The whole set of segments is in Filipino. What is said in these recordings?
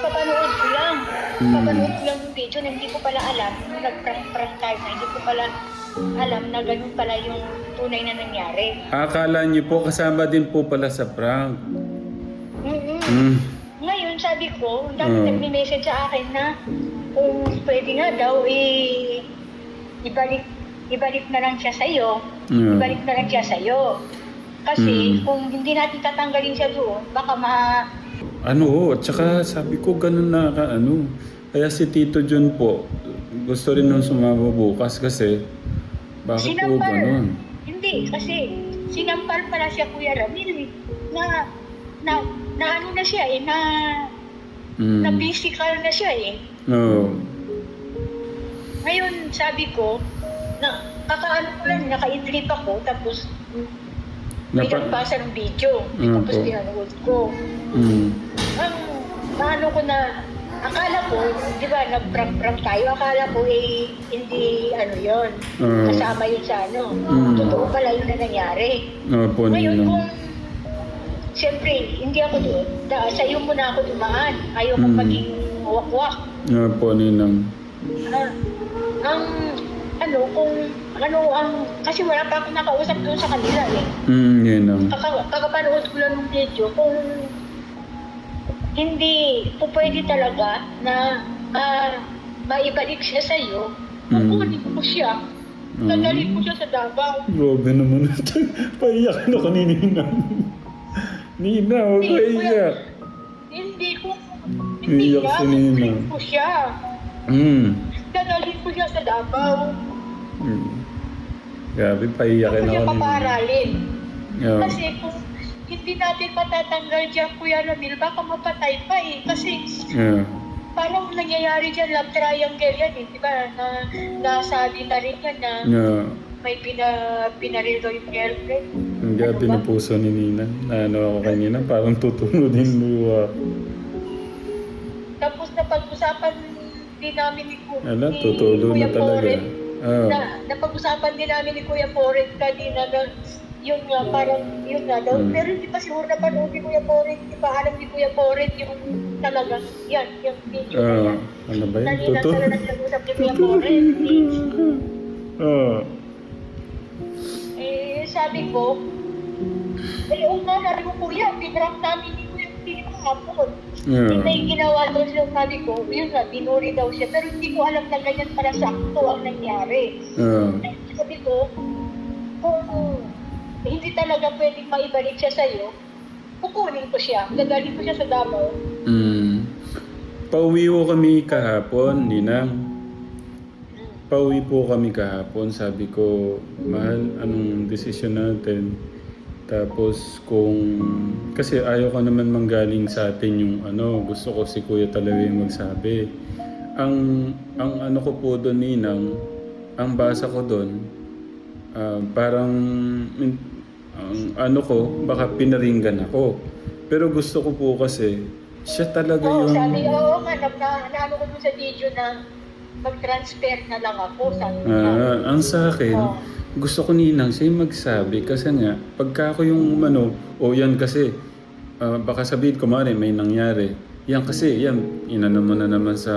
Kapapanood ko lang. Hmm. Kapapanood ko lang yung video na hindi ko pala alam nag-prank-prank tayo na hindi ko pala alam na ganun pala yung tunay na nangyari. Akala niyo po kasama din po pala sa prank. mm Mm. Ngayon, sabi ko, ang dami Hmm. nagme-message sa akin na kung pwede nga daw, eh, ibalik, ibalik na lang siya sa'yo. Hmm. Ibalik na lang siya sa'yo. Kasi Hmm. kung hindi natin tatanggalin siya doon, baka ma... Ano, oh, at saka sabi ko ganun na ka, ano. Kaya si Tito Jun po, gusto rin nung sumama bukas kasi bakit po Sinampal. ganun? Hindi, kasi sinampal pala siya Kuya Ramil eh, na, na, na ano na siya eh, na, Mm. na physical na siya eh. Oo. Ngayon, sabi ko, na kakaano ko lang, naka-idlip ako, tapos may Napa- nagbasa ng video, Mm, tapos po. pinanood ko. Mm. Ang, ano ko na, akala ko, di ba, nag-prank-prank tayo, akala ko eh, hindi ano yon Oo. kasama yun sa ano. Mm. Totoo pala yun na nangyari. Opo, Ngayon Ninang. kung, siyempre, hindi ako doon, da, sa iyo muna ako dumaan, ayaw ko Mm. maging wakwak. Opo, Ninang. Ah, ang, ano, kung, ano, ang, kasi wala pa akong nakausap doon sa kanila eh. Mm, Ninang. Kaka, kakapanood ko lang ng video, kung hindi po pwede talaga na ah, maibalik siya sa iyo, Mm. kukunin ko siya. Mm. Dadalhin ko siya sa Davao. Grabe naman. Paiyak na ka ni Ninang. Nina, huwag ka iyak. Hindi ko, hindi Iyak si Nina. kukunin ko siya. Mm. Dadalhin ko siya sa Davao. Mm. Grabe, paiyakin Ako ako ni paparalin. Oo. Kasi kung hindi natin matatanggal dyan, Kuya Ramil, baka mapatay pa eh. Kasi Yeah. parang nangyayari dyan, love triangle yan eh. Diba? Na, nasabi na rin yan na Yeah. may pina, pinaril daw yung girlfriend. Ang Ano na ba? puso ni Nina. Na ano ako kanina, parang tutunodin mo ako. Tapos napag-usapan din namin ni, Ku- Ala, ni tutulo Kuya na talaga. Poret, Ah. na napag-usapan din namin ni Kuya Poret kanina na yun nga, parang yun nga daw. Hmm. Pero hindi pa siguro napanood ni Kuya Poret, hindi pa alam ni Kuya Poret yung talaga, yan, yung video na yan. ano ba yun? Kanina Tutul- talaga nag-usap ni Kuya Poret. Ah. Eh, sabi ko, eh, oo nga, nari ko kuya, pinrap namin ni hapon. Yeah. Yun na yung ginawa daw siya, sabi ko, yun nga, binuri daw siya. Pero hindi ko alam na ganyan pala sakto ang nangyari. Eh, Sabi ko, kung hindi talaga pwedeng maibalik siya sa'yo, kukunin ko siya. Gagaling ko siya sa Davao. Mm. Pauwi ko kami kahapon, Ninang. Pauwi po kami kahapon. Sabi ko, mahal, anong desisyon natin? Tapos kung... Kasi ayaw ka naman manggaling sa atin yung ano, gusto ko si Kuya talaga yung magsabi. Ang, ang ano ko po doon, Ninang, ang basa ko doon, ah, parang ang ano ko, baka pinaringgan ako. Pero gusto ko po kasi, siya talaga Oo, yung... sabi, oo nga, na, na, naano ko dun sa video na mag-transfer na lang ako. Sabi. Ah, ang sa akin, Oo. Gusto ko ninang siya yung magsabi kasi nga, pagka ako yung ano, o yan kasi, ah, baka sabihin ko mare, may nangyari. Yan kasi, yan, inano mo na naman sa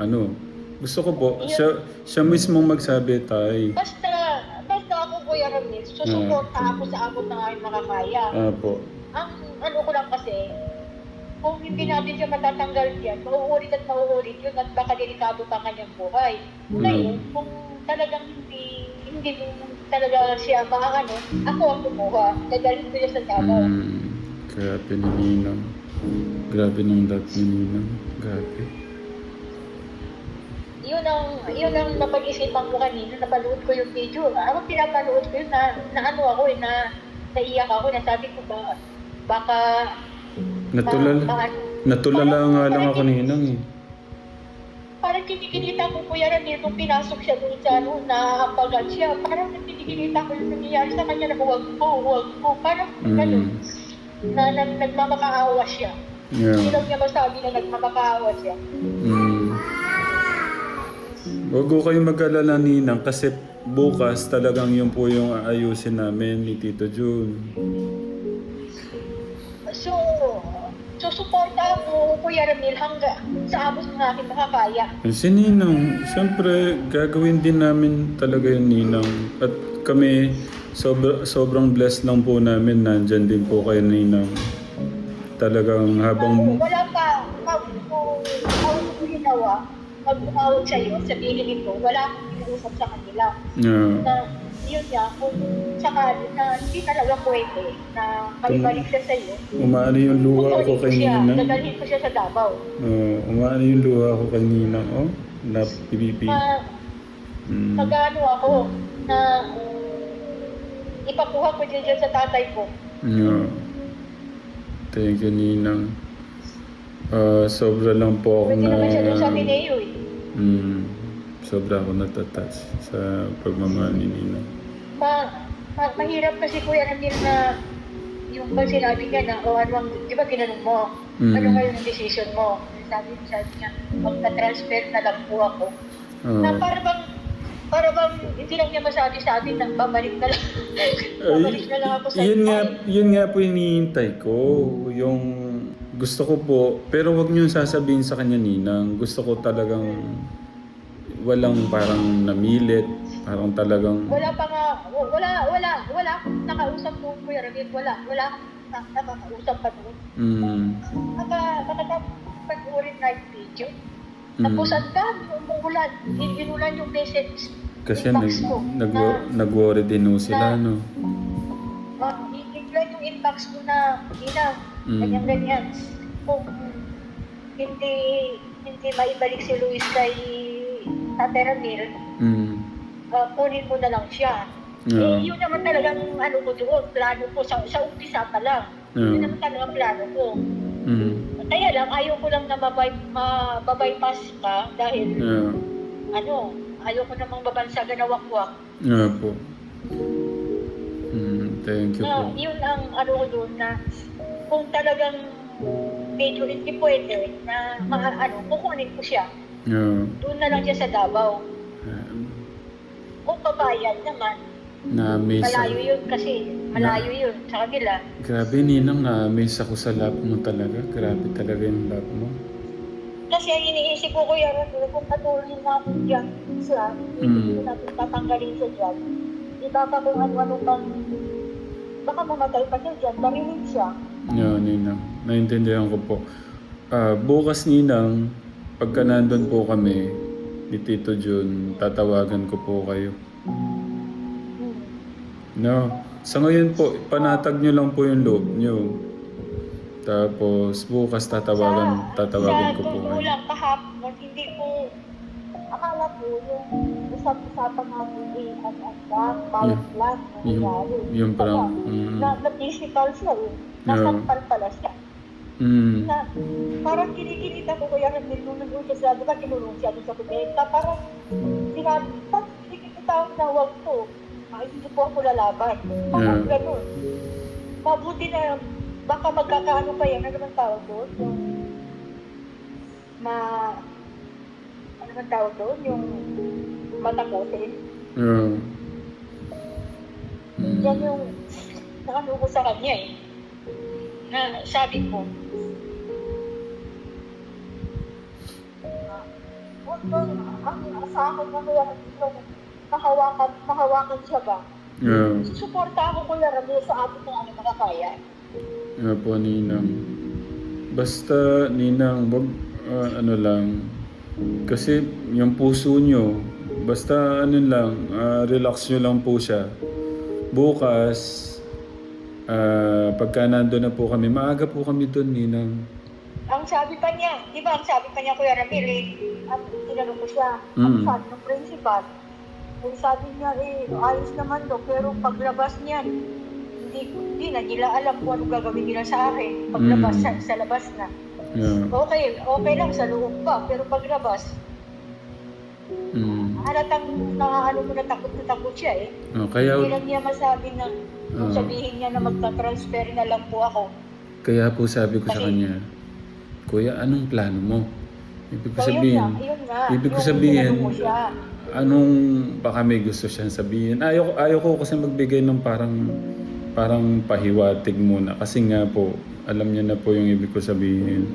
ano. Gusto ko po, siya, siya mismo magsabi tay. Basta, basta ako Kuya Ramil, susuporta ako sa abot ng aking makakaya. Apo. Ang ano ko lang kasi, kung hindi natin siya matatanggal yan, mauulit at mauulit yun at baka delikado pa kanyang buhay. Ngayon, kung talagang hindi, hindi talaga siya maano, ako ang kumuha. Dadalhin ko siya sa Davao. Mm, grabe ni Ninang. Grabe nung dat ni Ninang. Grabe. Yun ang, yun ang napag-isipan ko kanina, napanood ko yung video. Ako pinapanood ko yun na, na ano ako eh, na naiyak ako, na sabi ko ba, baka Natulala, ma- ma- natulala nga lang ako Ninang eh. Parang kinikinita ko Kuya Ramil nung pinasok siya doon sa ano, naampagan siya. Parang kinikinita ko yung nangyayari sa kanya na huwag po, huwag po. Parang Mm. ganun, na, na nagmamakaawa siya. Hindi Yeah. lang niya masabi na nagmamakaawa siya. Mm. Huwag ko kayong mag-alala ninang kasi bukas talagang yun po yung aayusin namin ni Tito Jun. Susuporta ako, Kuya Ramil, hanggang sa abos ng aking makakaya. Eh, Si Ninang, siyempre gagawin din namin talaga yun Ninang. At kami, sobra, sobrang blessed lang po namin nandyan din po kayo Ninang. Talagang habang... Wala pa, kung ako ko ginawa, pag umawag sa'yo, sabihin nito, wala akong kinausap sa kanila. Yeah. Na, yun nga, kung sakali na hindi talaga pwede na kalibalik siya sa'yo, Umaano yung luha ko kukunin kay siya, dadalhin ko siya sa Davao. Uh, umaano yung luha ko kay Ninang. Oh, na PPP. Na, Mm. Nag-ano ako na ipakuha ko dyan, dyan sa tatay ko. Yeah. Thank you, Ninang. Ah, sobra lang po ako Pwede na... naman siya doon sa Mineo eh. Mm, sobra ako natatouch sa pagmamahal ni Ninang. Ma, ma, mahirap kasi kuya Ramil na yung pag sinabi niya na, o ano ang, di ba tinanong mo, Mm. ano ngayon yung decision mo? Sabi, sabi niya, magka-transfer na lang po ako. Na Ah. para bang, para bang, hindi lang niya masabi sa akin na babalik na lang. babalik na lang ako sa yun nga, yun nga po hinihintay ko. Yung gusto ko po, pero wag niyo sasabihin sa kanya Ninang. Gusto ko talagang walang parang namilit, parang talagang Wala pa nga, wa- wala, wala, wala akong nakausap doon, Kuya Ramil. Wala, wala akong na- nakakausap pa doon. mm, Naka, nakapag-ulit na yung video. Mm. Tapos ang dami, umuulan. In- Inulan yung message. kasi nag, inbox ko. nag, na, nag-worry din ho sila, na- no? uh, i-inulan yung inbox ko na, Ina, Mm. ganyan-ganyan. Kung hindi, hindi maibalik si Luis kay Tate Ramil, Mm. uh, kunin mo na lang siya. Yeah. Eh, yun naman talagang ano ko doon, plano ko sa, sa umpisa pa lang. Yun Yeah. naman talagang plano ko. Mm. Kaya lang, ayaw ko lang na mabay, mababypass ka dahil Yeah. ano, ayaw ko namang babansagan na wakwak. Yeah po. Mm, thank you Na, po. yun ang ano ko doon na kung talagang medyo hindi pwede na ma, ano, kukunin ko siya. Yeah. Doon na lang siya sa Davao. Um, Kung babayan naman, na-amaze malayo ako. yun kasi malayo yun sa kanila. Grabe, Ninang, na-amaze ako sa love mo talaga. Grabe talaga yung love mo. Kasi ang iniisip ko kuya rin, kung patuloy natin dyan siya, hindi Mm. natin tatanggalin siya dyan. Di ba pa kung ano-ano bang, baka mamatay pa siya dyan, barilin siya. Yeah, Ninang. Naintindihan ko po. Ah, bukas, Ninang, pagka nandun po kami ni Tito Jun, tatawagan ko po kayo. No. Sa ngayon po, panatag nyo lang po yung loob nyo. Tapos bukas tatawagan, tatawagan ko po Sa kayo. tungkulang kahapon, hindi ko, akala ko yung usap-usapan natin eh, at at lang, bawat lang, Yung, yung parang, mm, na, na physical siya eh. Nasampal pala siya. Mm, Na, parang kinikilit ako kaya nang nung nung siya sa, di ba kinulong siya doon sa kubeta, parang sinabi, pag kinikita ako na wag ko, ay hindi po ako lalaban. Parang Yeah. ganun. Mabuti na, baka magkakaano pa yan, ano naman tawag doon? Yung, ma, ano naman tawag doon? Yung matakotin. yeah. Mm, Yan yung, naano ko sa kanya eh. Na sabi ko, huwag kang, ang asahan mo yan, yung mahawakan, mahawakan siya ba? yeah. Susuporta ako Kuya Ramil sa atin ng ano makakaya. Yeah po, Ninang. Basta, Ninang, wag, ah, ano lang, kasi yung puso nyo, basta ano lang, ah, relax nyo lang po siya. Bukas, ah, pagka nandun na po kami, maaga po kami doon, Ninang. Ang sabi pa niya, di ba, ang sabi pa niya Kuya Ramil, eh, ang tinanong ko siya, ang Mm. sabi ng principal, ang sabi niya, eh, ayos naman to, pero paglabas niyan, hindi, hindi na nila alam kung ano gagawin nila sa akin. Paglabas, Mm. sa, sa labas na. Yeah. Okay, okay lang sa loob pa, pero paglabas, Mm. halatang nakaano mo na takot na takot siya eh. Ah, kaya, Hindi lang niya masabi na, kung Ah. sabihin niya na magta-transfer na lang po ako. kaya po sabi ko sa Kasi- kanya, Kuya, anong plano mo? Ibig ko So, yun sabihin, nga, yun nga. ibig ko Yung sabihin, tinanong mo siya. anong baka may gusto siyang sabihin. Ayaw, ayaw ko kasi magbigay ng parang parang pahiwatig muna. Kasi nga po, alam niya na po yung ibig ko sabihin.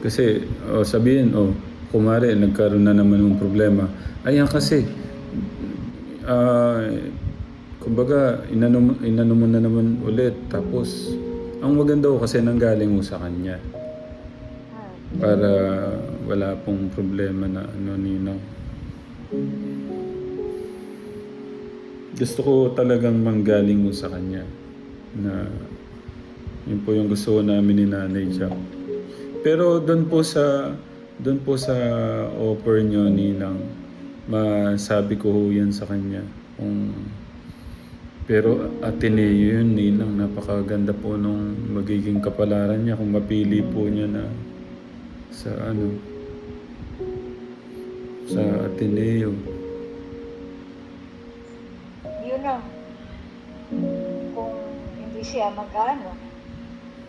Kasi, oh, sabihin, oh, kumari, nagkaroon na naman ng problema. Ayan kasi, ah, kumbaga, inano, inano mo na naman ulit. Tapos, ang maganda ko kasi nanggaling mo sa kanya. Para wala pong problema na ano, Ninang. Gusto ko talagang manggaling mo sa kanya. Na yun po yung gusto ko namin ni Nanay Jack. Pero doon po sa doon po sa offer nyo Ninang, masabi ko yan sa kanya. Kung, pero Ateneo yun Ninang, napakaganda po nung magiging kapalaran niya kung mapili po niya na sa ano sa Ateneo. Yun lang. Kung hindi siya mag-ano,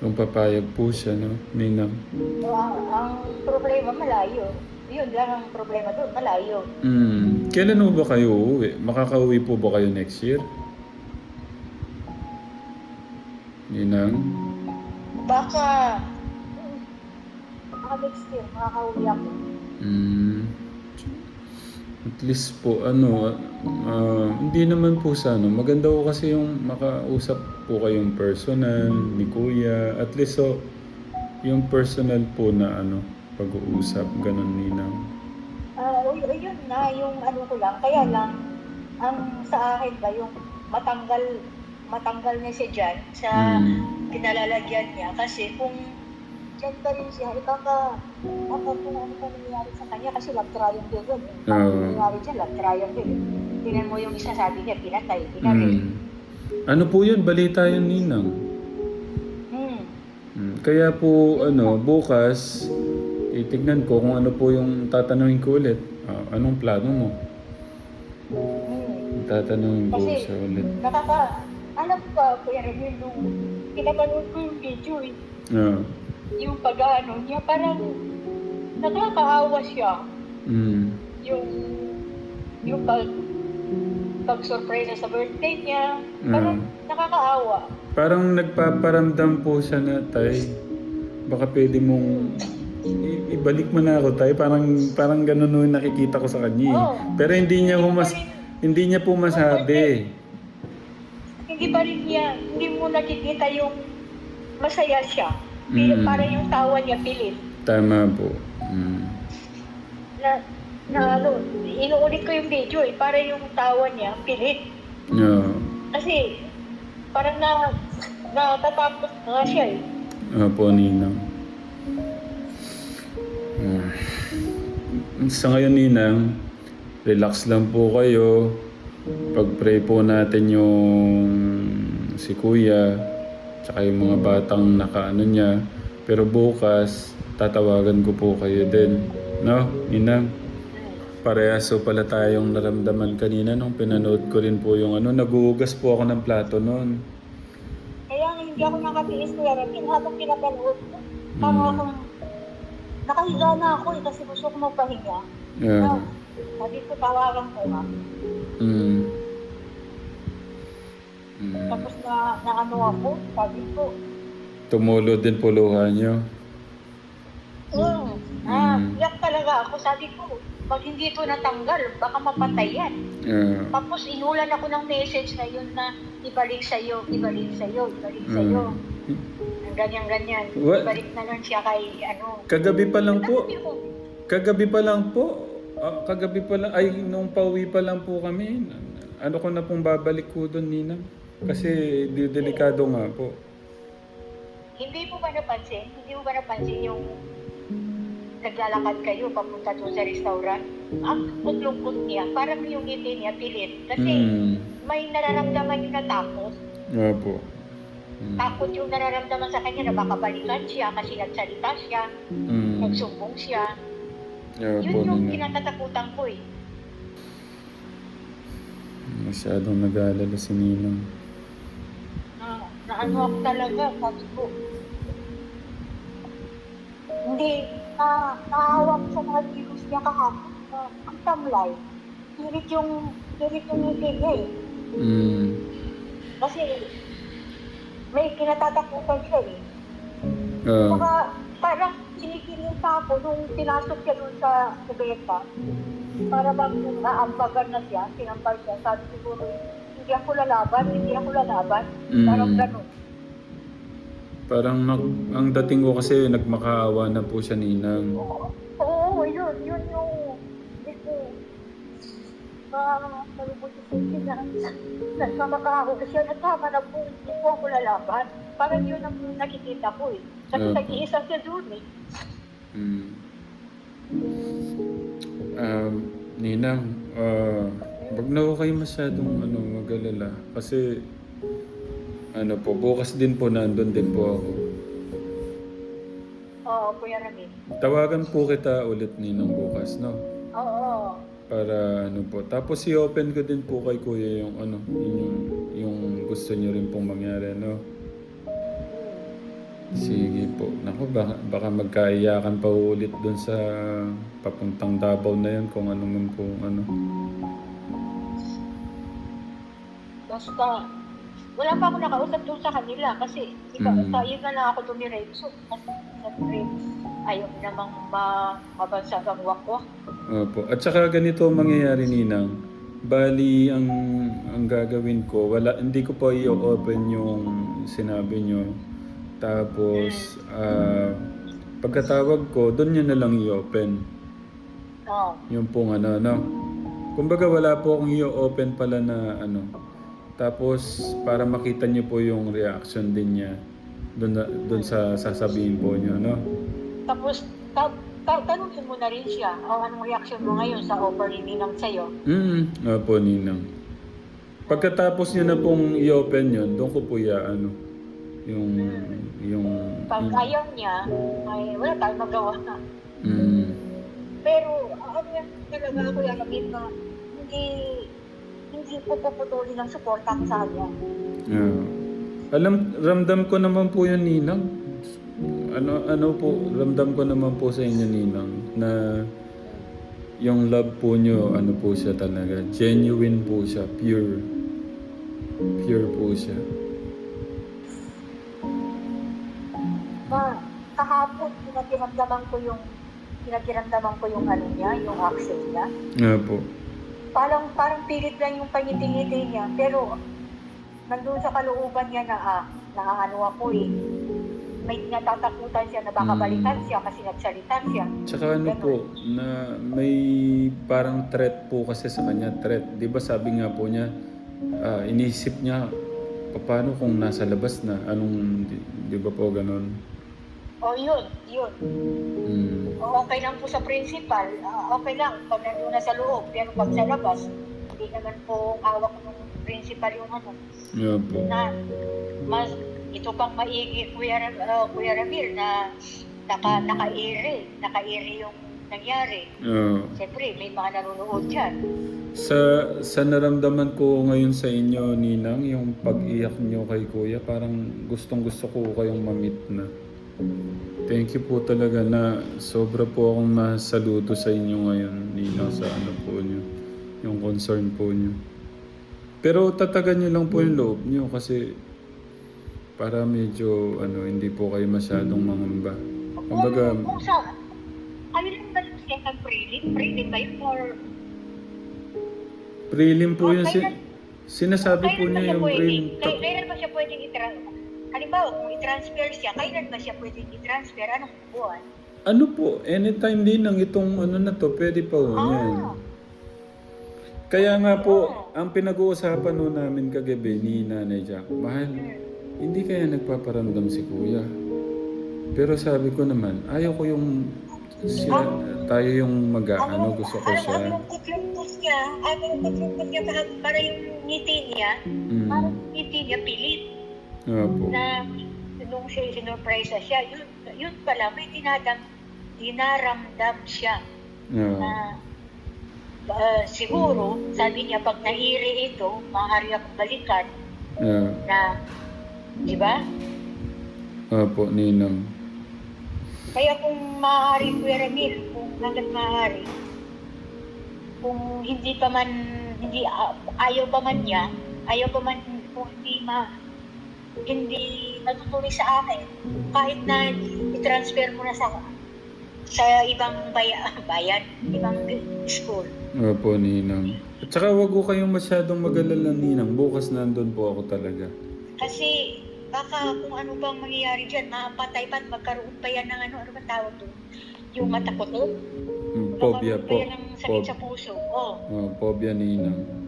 Kung papayag po siya, no? Ninang. no, ang, ang problema malayo. Yun lang ang problema doon, malayo. Hmm. Kailan ho ba kayo uuwi? Makakauwi po ba kayo next year? Ninang? Baka, baka next year, makakauwi ako. Hmm. At least po, ano, ah, hindi naman po sa ano. Maganda ko kasi yung makausap po kayong personal ni Kuya. At least so, yung personal po na ano, pag-uusap, ganun ninang. Ah, uh, yun na, yung ano ko lang, kaya lang, ang sa akin ba, yung matanggal, matanggal niya siya dyan sa Hmm. pinalalagyan niya. Kasi kung rin siya, iba ka, baka kung ano pa nangyayari sa kanya, kasi love triangle yun. eh. Oo. Ang nangyayari dyan, love triangle. Tingnan mo yung isa sabi niya, pinatay, pinatay. Hmm. Ano po yun? Balita yun, Ninang. Hmm. Hmm. Kaya po, ano, bukas, itignan ko kung ano po yung tatanungin ko ulit. Ah, anong plano mo? Hmm. Tatanungin ko siya ulit. Nakaka, alam ko pa, Kuya Ramil, nung pinapanood ko yung video, eh, Ah. yung pag-ano niya, parang nakakaawa siya. Hmm. Yung, yung pag, pag-surprise sa birthday niya, parang nakakaawa. Parang nagpaparamdam po siya na, Tay, baka pwede mong i- ibalik mo na ako, Tay. Parang, parang ganun yung nakikita ko sa kanya. eh. Oo. Pero hindi niya po mas, hindi niya po masabi. Pa rin niya, hindi mo nakikita yung masaya siya. Mm. Para yung tawa niya pilit. Tama po. Hmm. Na, na ano, inuulit ko yung video eh, para yung tawa niya pilit. Yeah. Kasi parang na natatakot nga siya eh. Opo, Ninang. Ah. Sa ngayon, Ninang, relax lang po kayo. Pag-pray po natin yung si Kuya, tsaka yung mga batang nakaano niya. Pero bukas, tatawagan ko po kayo din. No, Ninang? Parehas so pala tayong naramdaman kanina nung pinanood ko rin po yung ano, naguhugas po ako ng plato noon. Kaya nga hindi ako nakatiis ko yan. Habang pinapanood ko, parang Mm. akong nakahiga na ako eh kasi gusto ko magpahinga. Yeah. Ah, sabi ko tawagan ko nga. Mm. Mm. Tapos na, na ano ako, sabi ko, Tumulo din po luha niyo. mm, ah, Mm. iyak talaga ako. Sabi ko, pag hindi ito natanggal, baka mapatay yan. Yeah. Tapos inulan ako ng message na yun na ibalik sa'yo, ibalik sa'yo, ibalik sa'yo. Mm. Ang ganyan-ganyan. Ibalik na lang siya kay ano. Kagabi pa lang po. Kagabi pa lang po. Ah, kagabi pa lang. Ay, nung pauwi pa lang po kami. Ano ko na pong babalik ko doon, Ninang? Kasi di delikado nga po. Hindi mo ba napansin? Hindi mo ba napansin yung naglalakad kayo papunta doon sa restaurant? Ang lungkot niya, parang yung ngiti niya pilit. Kasi Mm. may nararamdaman yung na takot. Nga po. Mm. Takot yung nararamdaman sa kanya na baka balikan siya kasi nagsalita siya, Mm. nagsumbong siya. Nga po, Yun yung Ninang. kinatatakutan ko eh. Masyadong nag-aalala si Ninang. Na, na ano ako talaga, sabi ko. Hindi, na, naawa ko sa mga virus niya kahapon. Na, ang tamlay. Pilit yung, pilit yung ngiti niya eh. Mm. Kasi may kinatatakutan siya eh. Ah, Saka parang sinikiling pa ako nung pinasok siya doon sa kubeta. Para bang naambagan na siya, sinampal siya. Sabi siguro, hindi ako lalaban, hindi ako lalaban. Mm. Parang ganun. parang nag- ang dating ko kasi nagmakaawa na po siya ninang. Oo, oo, yun, yun yung ko ah, malubos sa akin na nagmamakaawa siya na tama na po, hindi po ako lalaban. Parang yun ang nakikita ko eh. Kasi Opo. nag-iisa siya doon eh. Mm. Um, ninang, ah, wag na ko kayo masyadong ano, mag-alala. Kasi, ano po, bukas din po nandun din po ako. Oo, Kuya Ramin. Tawagan po kita ulit ninang bukas, no? Oo. Para ano po. Tapos i-open ko din po kay kuya yung ano, yung, yung gusto niyo rin pong mangyari, no? Sige po. Naku, baka, baka magkaiyakan pa ulit dun sa papuntang Davao na yan kung ano man po, ano. Basta, wala pa ako nakausap doon sa kanila kasi ikaw, Mm. sa iyo na lang ako dumiretso. Kasi siyempre, ayaw ko namang ma mabansag ang wakwak. Opo. At saka ganito ang mangyayari, Ninang. Bali, ang, ang gagawin ko, wala, hindi ko pa i-open yung sinabi nyo. Tapos, ah, pagkatawag ko, doon nyo na lang i-open. Oo. Yung pong ano, no? Kumbaga wala po akong i-open pala na ano. Tapos para makita niyo po yung reaction din niya doon doon sa sasabihin po niyo, no? Tapos, ta ta tanungin mo na rin siya, o anong reaction mo ngayon sa offer ni Ninang sa'yo? Mm, opo, Ninang. Pagkatapos niyo na pong i-open yun, doon ko po ya, ano, yung, yung, Pag ayaw niya, ay wala tayong magawa na. mm, Pero, ano yan talaga ako yung na hindi hindi ko puputulin ang suporta ko sa kanya. yeah. Alam, ramdam ko naman po yun, Ninang. Ano, ano po, ramdam ko naman po sa inyo, Ninang, na yung love po nyo, ano po siya talaga, genuine po siya, pure. Pure po siya. Ma, kahapon, pinakiramdaman ko yung pinakiramdaman ko yung ano niya, yung accent niya. Nga po. Parang, parang pilit lang yung pangiti-ngiti niya, pero nandun sa kalooban niya na, ah, naaano ako eh. May natatakutan siya na baka Mm. balikan siya kasi nagsalitan siya. Tsaka ano po, na may parang threat po kasi sa kanya, threat. Di ba sabi nga po niya, ah, iniisip niya, paano kung nasa labas na? Anong, di, di ba po ganun? O yun, yun. Mm. O, okay lang po sa principal, ah, okay lang pag nandun na sa loob, pero pag sa labas, hindi naman po hawak ng principal yung ano, Nga po. na mas ito pang maigi Kuya, Ra- uh, Kuya Ramir na naka, naka-ere, naka-ere yung nangyari. Oo. Siyempre, may mga nanonood dyan. Sa sa naramdaman ko ngayon sa inyo, Ninang, yung pag-iyak niyo kay Kuya, parang gustong-gusto ko kayong mamit na. Thank you po talaga na sobra po akong nasaludo sa inyo ngayon, Ninang, sa ano po niyo, yung concern po niyo. Pero tatagan niyo lang po yung loob niyo kasi para medyo ano hindi po kayo masyadong mangamba. Kumbaga, Kung, sa, kayo lang ba yung second prelim? Prelim ba yun? Or prelim po yun. Okay Si, lang. sinasabi po kailan ba niya siya yung pwedeng, prelim. kay, kailan ba siya pwedeng i-transfer? Halimbawa, kung i-transfer siya, kailan ba siya pwedeng i-transfer? Anong buwan? Ano po, anytime din ang itong ano na to, pwede pa ho yan. Ah, Kaya nga po, ang pinag-uusapan ho namin kagabi ni Nanay Jack, mahal, hindi kaya nagpaparamdam si Kuya. Pero sabi ko naman, ayaw ko yung siya, tayo yung mag-ano, gusto ko siya. ang kutlungkos niya, ang kutlungkos niya para, para yung ngiti niya, Mm. parang ngiti niya pilit Nga po. na nung siya sinurpresa siya, yun, yun pala may tinadam, dinaramdam siya Nga. na ah, siguro, sabi niya, pag nairi ito, maaari akong balikan Nga. na, di ba? Nga po, Ninang. Kaya kung maaari, Kuya Ramil, kung hanggat maaari, kung hindi pa man, hindi, ah, ayaw pa man niya, ayaw pa man kung hindi ma hindi natutuloy sa akin, kahit na i-transfer mo na sa sa ibang baya, bayan, ibang school. Opo, Ninang. At saka wag ko kayong masyadong mag-alala, Ninang. Bukas nandun po ako talaga. Kasi baka kung ano bang mangyayari dyan, mapatay pa at magkaroon pa yan ng ano, ano ba tawag doon? Yung matakotot? Mm, Phobia Magkaroon po. pa yan ng sakit Phob- sa puso. Oh. oh, phobia, Ninang.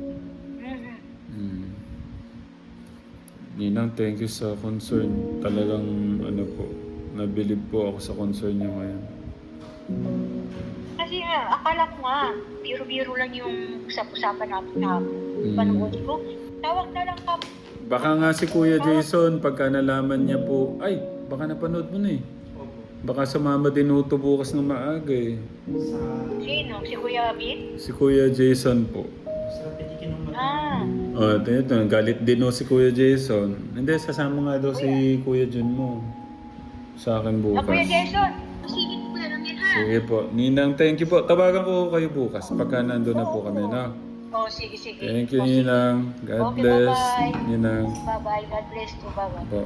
Ninang, thank you sa concern. Talagang, ano po, nabilib po ako sa concern niyo ngayon. Kasi nga, akala ko nga, biro-biro lang yung usap-usapan natin na Mm. panood ko. Tawag na lang kami. Baka nga si Kuya Jason, pagka nalaman niya po, ay, baka napanood mo na eh. Baka sa mama dinuto bukas ng maaga eh. Sa, Sino? Si Kuya Abid? Si Kuya Jason po. sa petikin ng Ah, Oh, ito, galit din no si Kuya Jason. Hindi, sasama nga daw si Kuya Jun mo. Sa akin ah Kuya bukas. Jason, masingit mo na lang yan ha. Sige po. Ninang, thank you po. Tawagan ko kayo bukas pagka nandun na po kami na. Oh, sige, sige. Thank you, sige. Ninang. God Okay, bless. bye-bye. Ninang. Bye-bye. God bless you. Bye-bye. Po.